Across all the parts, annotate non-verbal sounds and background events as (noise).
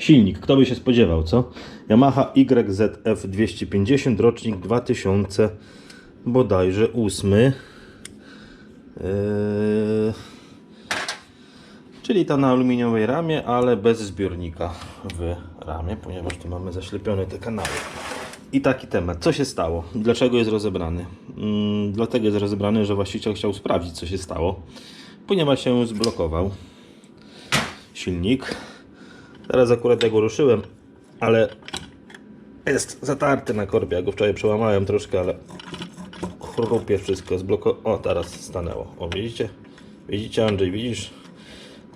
Silnik, kto by się spodziewał, co? Yamaha YZF 250, rocznik 2000, bodajże 8. Yy, czyli ta na aluminiowej ramie, ale bez zbiornika w ramie, ponieważ tu mamy zaślepione te kanały. I taki temat. Co się stało? Dlaczego jest rozebrany? Mm, dlatego jest rozebrany, że właściciel chciał sprawdzić, co się stało, ponieważ się zblokował silnik. Teraz akurat ja go ruszyłem, ale jest zatarty na korbie. Ja go wczoraj przełamałem troszkę, ale chrupie wszystko. Zbloko... O, teraz stanęło. O, widzicie? Widzicie, Andrzej, widzisz?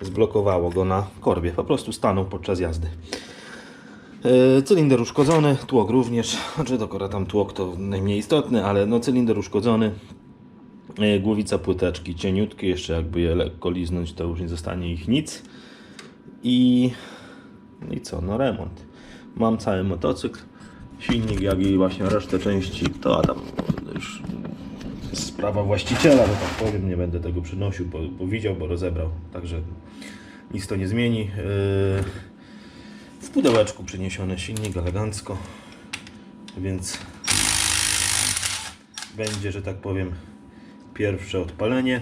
Zblokowało go na korbie. Po prostu stanął podczas jazdy. Yy, Cylinder uszkodzony, tłok również. Znaczy, to akurat tam tłok to najmniej istotny, ale no cylinder uszkodzony. Yy, Głowica płyteczki cieniutkie, jeszcze jakby je lekko liznąć, to już nie zostanie ich nic. I, i co, no remont. Mam cały motocykl, silnik, jak i właśnie resztę części, to tam już sprawa właściciela, że tak powiem, nie będę tego przynosił, bo, bo widział, bo rozebrał, także nic to nie zmieni. Yy, w pudełeczku przyniesiony silnik elegancko, więc będzie, że tak powiem, pierwsze odpalenie.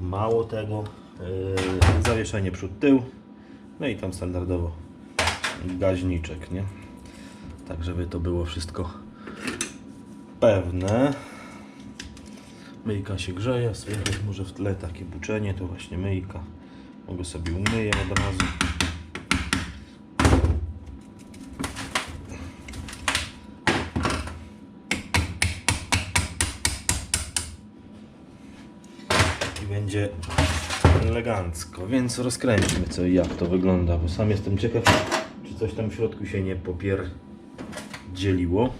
Mało tego, yy, zawieszenie przód tył, no i tam standardowo gaźniczek, nie? Tak, żeby to było wszystko pewne. Myjka się grzeje, słychać może w tle takie buczenie, to właśnie myjka. Mogę sobie umyję od razu. i będzie elegancko, więc rozkręćmy co i jak to wygląda, bo sam jestem ciekaw, czy coś tam w środku się nie popierdzieliło.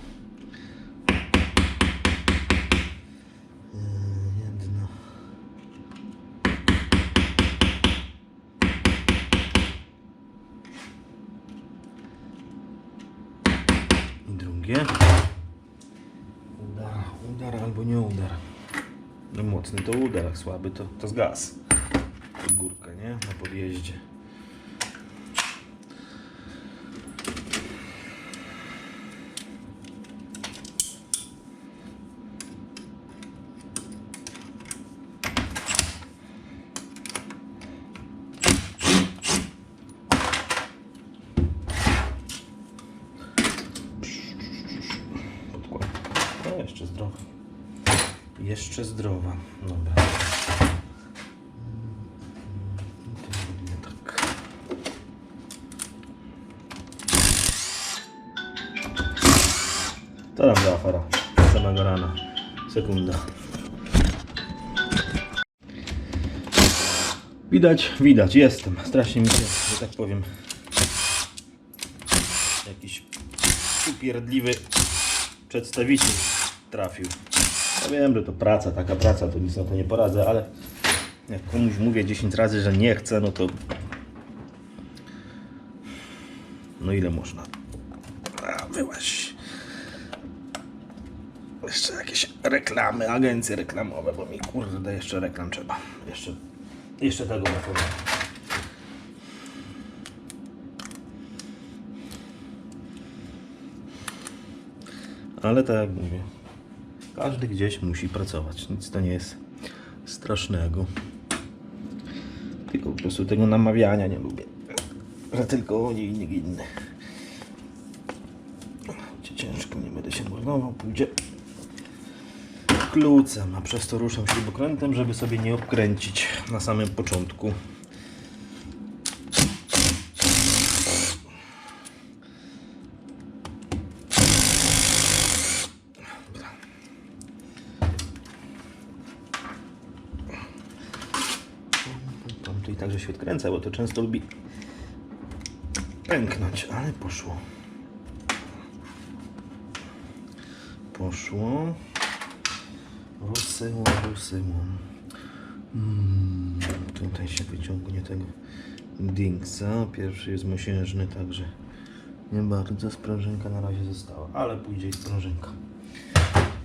Yy. I drugie. Udar, udar albo nie udar. No mocny to udar, słaby to, to zgas. To górka, nie? Na podjeździe. Podkład. No jeszcze zdrowy. Jeszcze zdrowa. Dobra. Nie tak. To nam była fara. Z samego rana. Sekunda. Widać, widać, jestem. Strasznie mi się, że tak powiem, jakiś upierdliwy przedstawiciel trafił. Ja wiem, że to praca, taka praca, to nic na to nie poradzę, ale jak komuś mówię 10 razy, że nie chcę, no to no ile można? A, wyłaś. Jeszcze jakieś reklamy, agencje reklamowe, bo mi kurde jeszcze reklam trzeba. Jeszcze, jeszcze tego powiem. Ale tak jak mówię, każdy gdzieś musi pracować. Nic to nie jest strasznego. Tylko po prostu tego namawiania nie lubię. Że tylko oni i nikt inny. Ciężko, nie będę się marnował. Pójdzie klucem, a przez to ruszam śrubokrętem, żeby sobie nie obkręcić na samym początku. To i także się odkręca, bo to często lubi pęknąć, ale poszło. Poszło. Rusyło, rusyło. Mm, tutaj się wyciągnie tego dingsa. Pierwszy jest mosiężny, także nie bardzo sprężynka na razie została, ale pójdzie i sprężynka.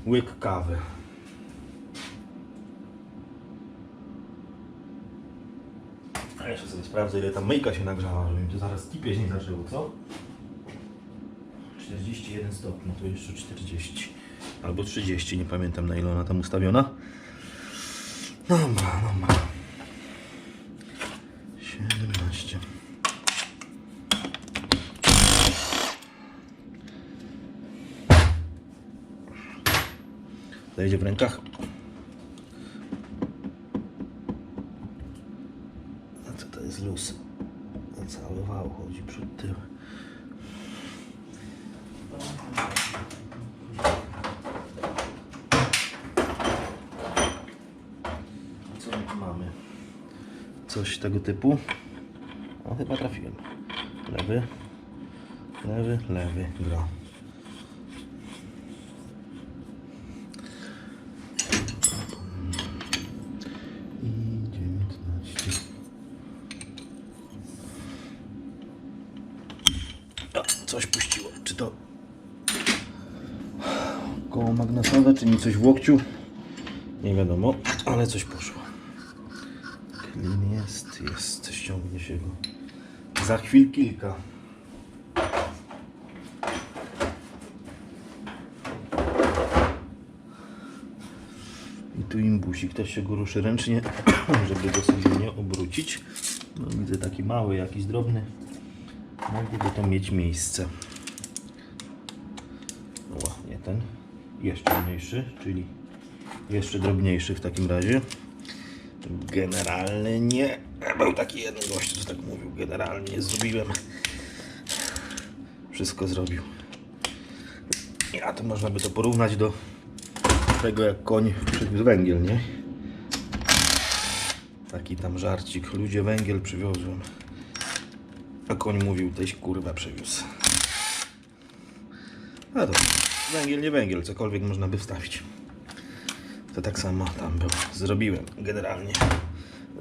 Łyk kawy. A jeszcze sobie sprawdzę, ile tam myjka się nagrzała, żeby mi to zaraz kipieć nie zaczęło, co? 41 stopni, to jeszcze 40. Albo 30, nie pamiętam na ile ona tam ustawiona. Dobra, dobra. 17. Zajdzie w rękach. A co to jest luz? Cały wał chodzi przed tym. A co my tu mamy? Coś tego typu. O, chyba trafiłem. Lewy, lewy, lewy, gra. I 19. O, coś puściło. Czy to koło magnesowe, czy mi coś w łokciu? Nie wiadomo, ale coś poszło. Jest, ściągnie się go. Za chwil kilka. I tu imbusik, ktoś się go ruszy ręcznie, (clears throat) żeby go sobie nie obrócić. No, widzę taki mały, jakiś drobny. Mogliby to mieć miejsce. O, nie ten. Jeszcze mniejszy, czyli jeszcze drobniejszy w takim razie. Generalnie nie. Był taki jeden gość, co tak mówił. Generalnie zrobiłem. Wszystko zrobił. A to można by to porównać do tego, jak koń przywiózł węgiel, nie? Taki tam żarcik. Ludzie węgiel przywiozłem. A koń mówił, teś kurwa przywiózł. A to węgiel, nie węgiel, cokolwiek można by wstawić. To tak samo tam było. Zrobiłem generalnie.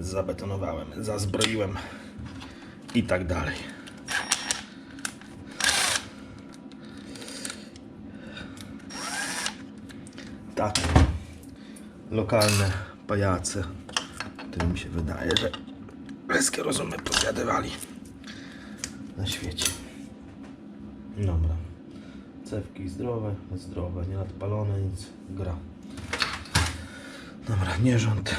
Zabetonowałem, zazbroiłem i tak dalej. Tak. Lokalne pajace, którym mi się wydaje, że wszystkie rozumy pozjadywali na świecie. Dobra. Cewki zdrowe, zdrowe, nie nadpalone, nic, gra. Dobra, nierząd.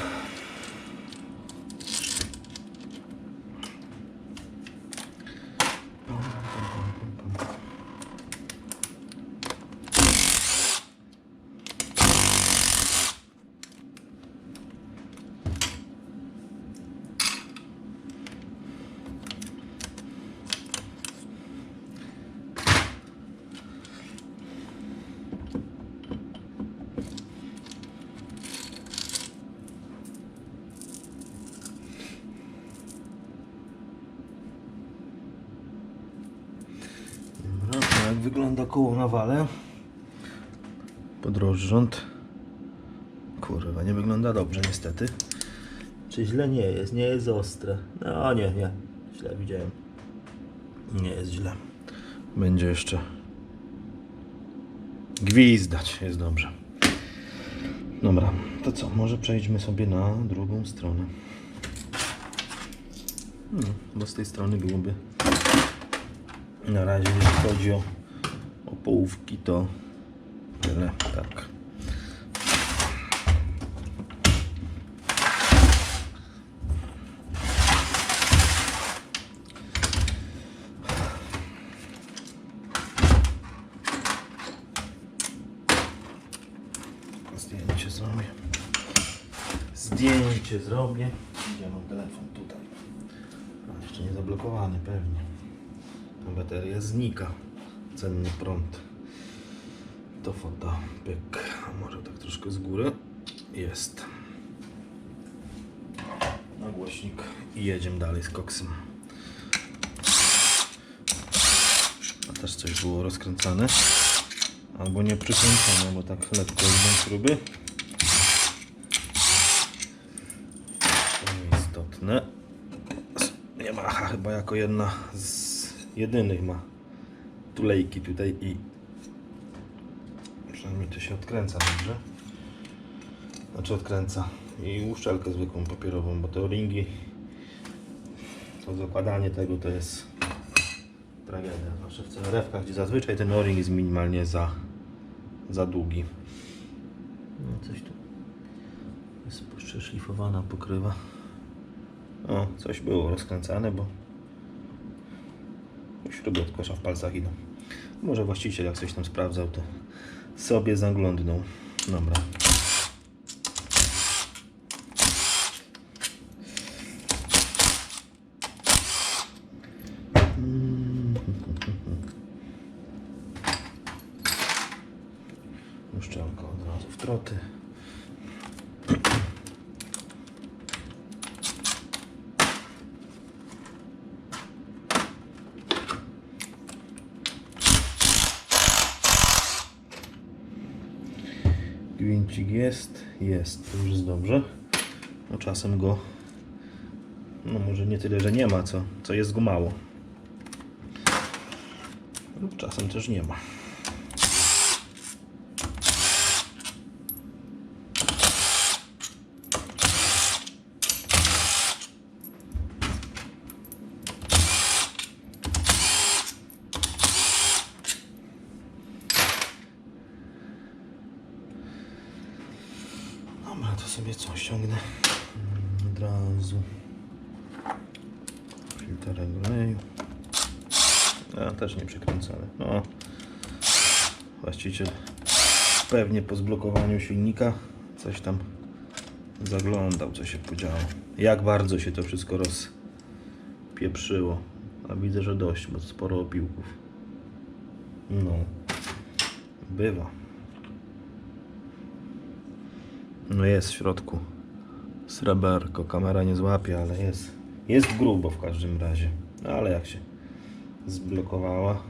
Dobra, a jak wygląda koło na wale? Podrozrząd. Kurwa, nie wygląda dobrze niestety. Czy źle nie jest? Nie jest ostre. No nie, nie. Źle widziałem. Nie jest źle. Będzie jeszcze gwizdać. Jest dobrze. Dobra, to co? Może przejdźmy sobie na drugą stronę. No, bo z tej strony byłoby na razie jeśli chodzi o, połówki to tyle, tak. Zdjęcie zrobię. Zdjęcie zrobię. Gdzie mam telefon? Tutaj. Jeszcze nie zablokowany pewnie. Bateria znika. Cenny prąd. To foto. Pyk. A może tak troszkę z góry. Jest. Na głośnik. I jedziemy dalej z koksem. A też coś było rozkręcane. Albo nie przykręcone, bo tak lekko idą śruby. To nieistotne. Yamaha chyba jako jedna z jedynych ma tulejki tutaj i przynajmniej to się odkręca dobrze. Znaczy odkręca i uszczelkę zwykłą papierową, bo te ringi to zakładanie tego to jest tragedia. Zwłaszcza w CRF-kach, gdzie zazwyczaj ten o-ring jest minimalnie za, za długi. No coś tu jest przeszlifowana pokrywa. O, coś było rozkręcane, bo śruby od kosza w palcach idą. Może właściciel jak coś tam sprawdzał, to sobie zaglądnął. Dobra. (laughs) Uszczelka od razu w troty. Jest, jest, to już jest dobrze. No czasem go, no może nie tyle, że nie ma, co, co jest go mało. Lub czasem też nie ma. Dobra, to sobie co ściągnę Mm, od razu. Filterek oleju. A, też nie przekręcony. No. Pewnie po zblokowaniu silnika coś tam zaglądał, co się podziało. Jak bardzo się to wszystko rozpieprzyło. A widzę, że dość, bo sporo opiłków. No. Bywa. No jest w środku sreberko. Kamera nie złapie, ale jest. Jest grubo w każdym razie. Ale jak się zblokowała,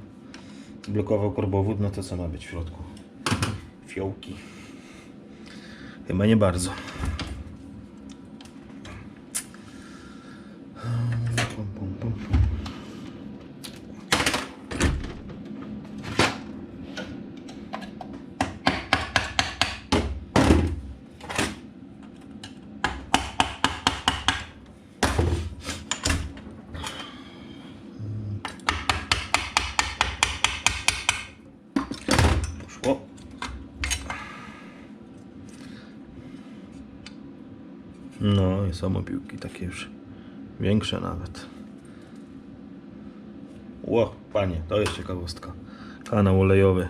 zblokował korbowód, no to co ma być w środku? Fiołki. Chyba nie bardzo. No i są opiłki takie już większe nawet. Ło, panie, to jest ciekawostka. Kanał olejowy,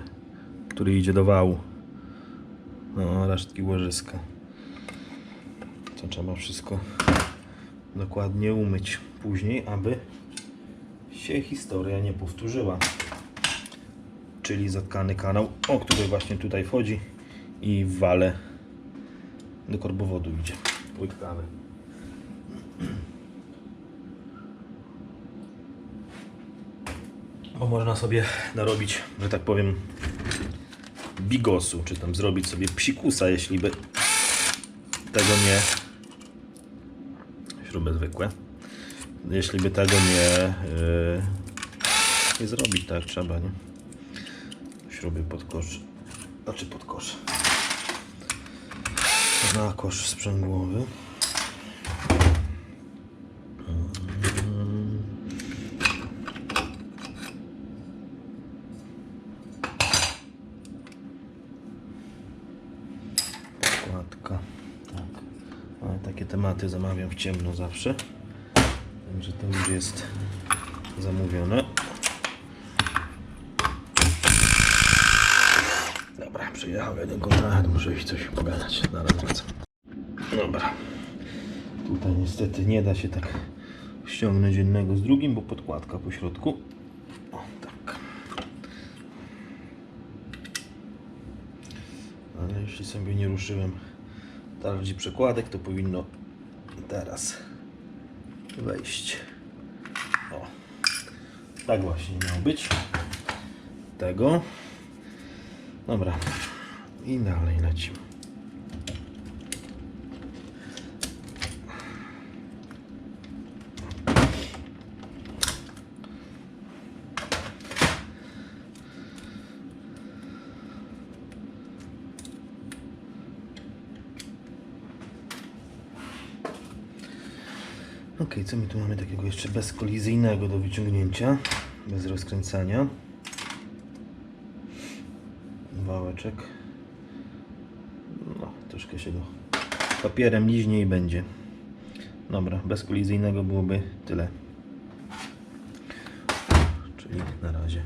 który idzie do wału. No, resztki łożyska. To trzeba wszystko dokładnie umyć później, aby się historia nie powtórzyła czyli zatkany kanał, o który właśnie tutaj wchodzi i w wale do korbowodu idzie. Kawy. Bo można sobie narobić, że tak powiem, bigosu, czy tam zrobić sobie psikusa, jeśli by tego nie... Śruby zwykłe. Jeśli by tego nie, yy, nie zrobić tak trzeba, nie? śruby pod kosz, znaczy pod kosz, na kosz sprzęgłowy. Podkładka, tak. Ale zamawiam w ciemno zawsze, także to już jest zamówione. Dobra, przyjechał jeden kontrahent, muszę iść coś pogadać. Zaraz wracam. Dobra. Tutaj niestety nie da się tak ściągnąć jednego z drugim, bo podkładka po środku. O, tak. Ale jeśli sobie nie ruszyłem tarczy przekładek, to powinno teraz wejść. O. Tak właśnie miało być. Tego. Dobra. I dalej lecimy. Ok, co my tu mamy takiego jeszcze bezkolizyjnego do wyciągnięcia, bez rozkręcania? Wałeczek. No, troszkę się go papierem liźnie i będzie. Dobra, bezkolizyjnego byłoby tyle. Czyli na razie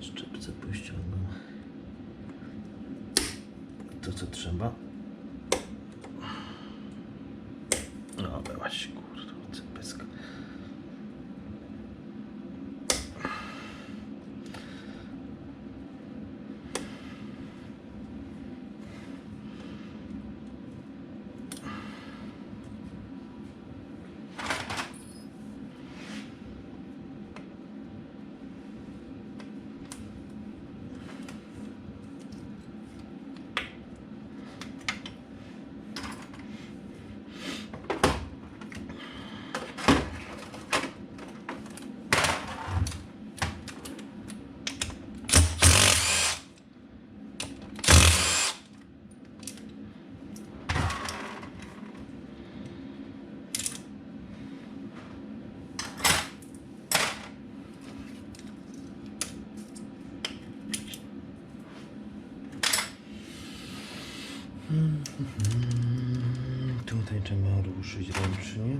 szczypce pościągam. To co trzeba. No, byłaś, kurde, cypyska. Tutaj trzeba ruszyć ręcznie.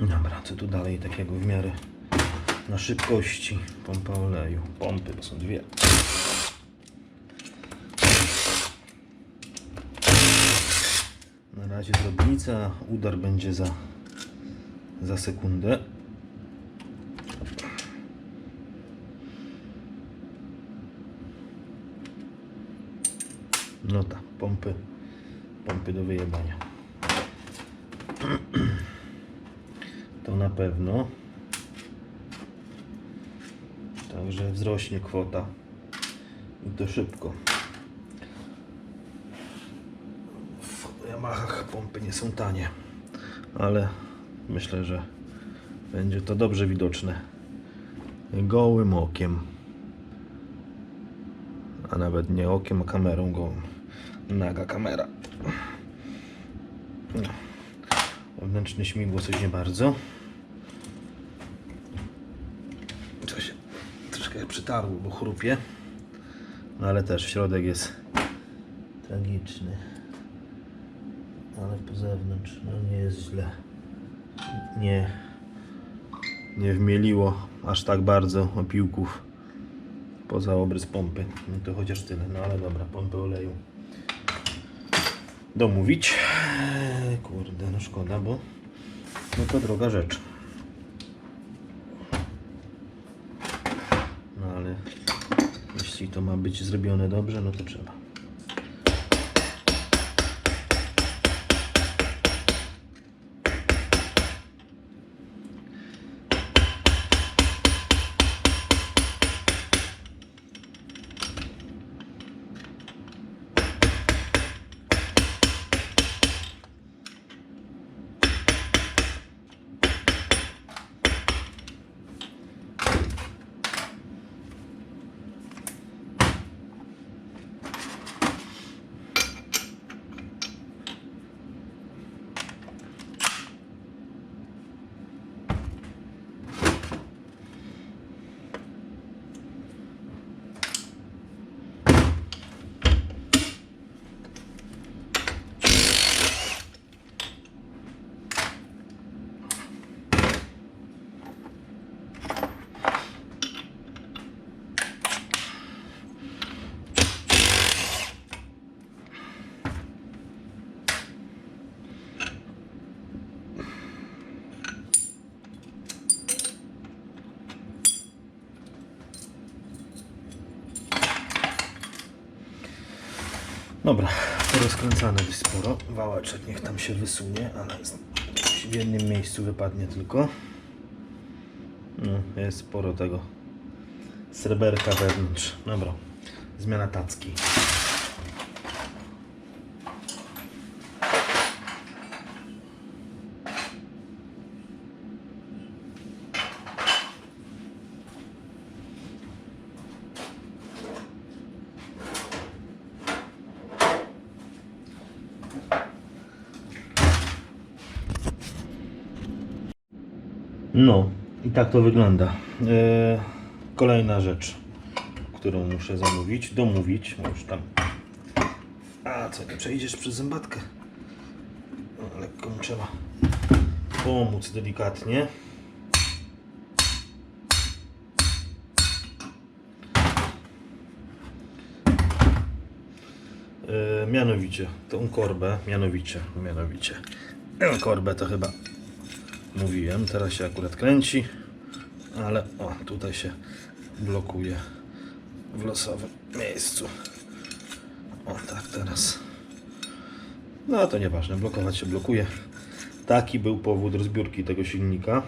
Dobra, co tu dalej takiego w miarę na szybkości? Pompa oleju. Pompy, bo są dwie. Na razie drobnica, udar będzie za, za sekundę. No tak, pompy, pompy do wyjebania. (clears throat) To na pewno. Także wzrośnie kwota. I to szybko. W Yamahach pompy nie są tanie, ale myślę, że będzie to dobrze widoczne gołym okiem. A nawet nie okiem, a kamerą gołą. Naga kamera. Wewnętrzne śmigło coś nie bardzo. Co się troszkę przytarło, bo chrupie. No ale też środek jest tragiczny. Ale po zewnątrz no nie jest źle. Nie, nie wmieliło aż tak bardzo opiłków poza obrys pompy. No to chociaż tyle. No ale dobra, pompy oleju domówić. Eee, Kurde, no szkoda, bo no to droga rzecz. No ale jeśli to ma być zrobione dobrze, no to trzeba. Dobra, rozkręcane dość sporo. Wałeczek niech tam się wysunie, ale w jednym miejscu wypadnie tylko. No, jest sporo tego sreberka wewnątrz. Dobra, zmiana tacki. No, i tak to wygląda. E, kolejna rzecz, którą muszę zamówić, domówić, bo już tam. A co, nie przejdziesz przez zębatkę? No, lekko mi trzeba pomóc delikatnie. E, mianowicie, tą korbę, mianowicie, mianowicie. Tę korbę to chyba mówiłem, teraz się akurat kręci, ale o, tutaj się blokuje w losowym miejscu. O, tak teraz. No to nieważne, blokować się blokuje. Taki był powód rozbiórki tego silnika.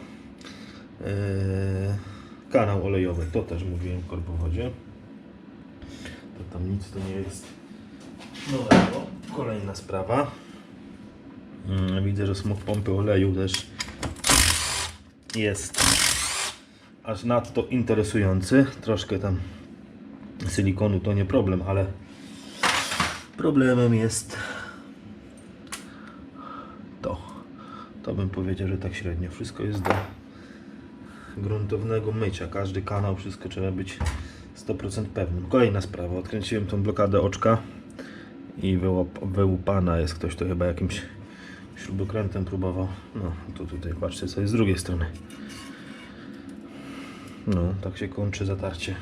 Yy, kanał olejowy, to też mówiłem w korbowodzie. To tam nic to nie jest nowego. Kolejna sprawa. Mm, Widzę, że smok pompy oleju też jest aż nadto interesujący. Troszkę tam silikonu to nie problem, ale problemem jest to. To bym powiedział, że tak średnio. Wszystko jest do gruntownego mycia. Każdy kanał, wszystko trzeba być 100% pewnym. Kolejna sprawa. Odkręciłem tą blokadę oczka i wyłupana jest. Ktoś to chyba jakimś śrubokrętem próbował. No, to tutaj patrzcie co jest z drugiej strony. No, tak się kończy zatarcie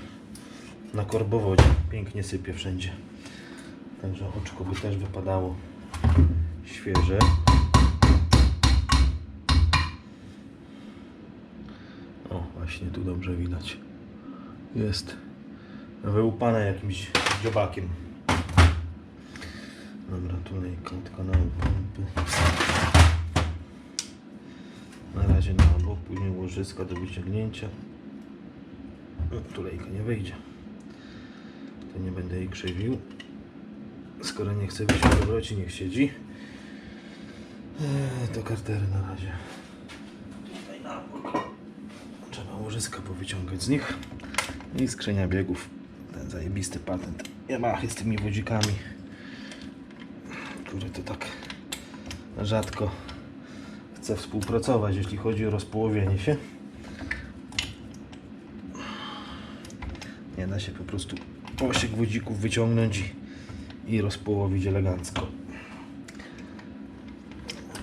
na korbowodzie. Pięknie sypie wszędzie. Także oczko by też wypadało świeże. O, właśnie tu dobrze widać. Jest wyłupane jakimś dziobakiem. Dobra, tutaj kąt kanału pompy. Razie na bok, później łożyska do wyciągnięcia. No, Tulejka nie wyjdzie. To nie będę jej krzywił. Skoro nie chce być w obrocie, niech siedzi. Eee, to kartery na razie. Tutaj na bok. Trzeba łożyska powyciągać z nich. I skrzynia biegów. Ten zajebisty patent Yamaha z tymi wodzikami. Który to tak rzadko chce współpracować, jeśli chodzi o rozpołowienie się. Nie da się po prostu osiem gwoździków wyciągnąć i, i rozpołowić elegancko.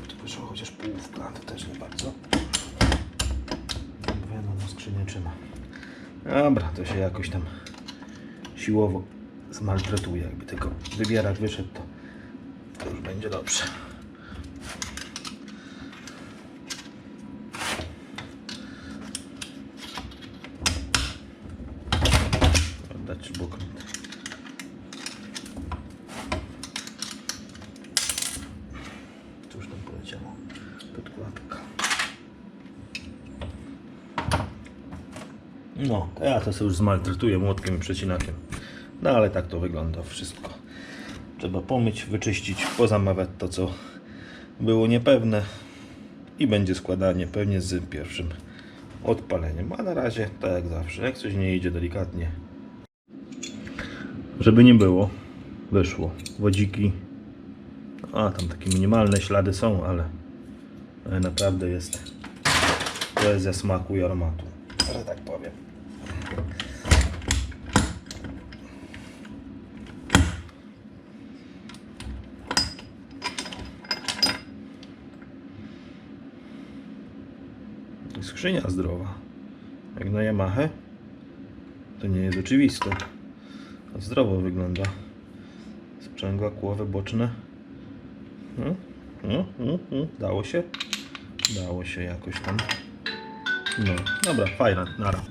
Tu wyszło chociaż połówka, to też nie bardzo. Wiadomo, skrzynię trzyma. Dobra, to się jakoś tam siłowo zmaltretuje. Jakby tylko wybierak wyszedł, to, to już będzie dobrze. Oddać śrubokręt. Cóż tam poleciało? Podkładka. No, to sobie już zmaltretuję młotkiem i przecinakiem. No ale tak to wygląda wszystko. Trzeba pomyć, wyczyścić, pozamawiać to, co było niepewne i będzie składanie pewnie z pierwszym odpaleniem. A na razie, tak jak zawsze, jak coś nie idzie delikatnie, żeby nie było, wyszło. Wodziki, a tam takie minimalne ślady są, ale naprawdę jest poezja smaku i aromatu, że tak powiem. Skrzynia zdrowa. Jak na Yamaha, to nie jest oczywiste. Zdrowo wygląda. Sprzęgła, kłowy boczne. No, no, no, no. Dało się? Dało się jakoś tam. No, dobra, fajna, nara.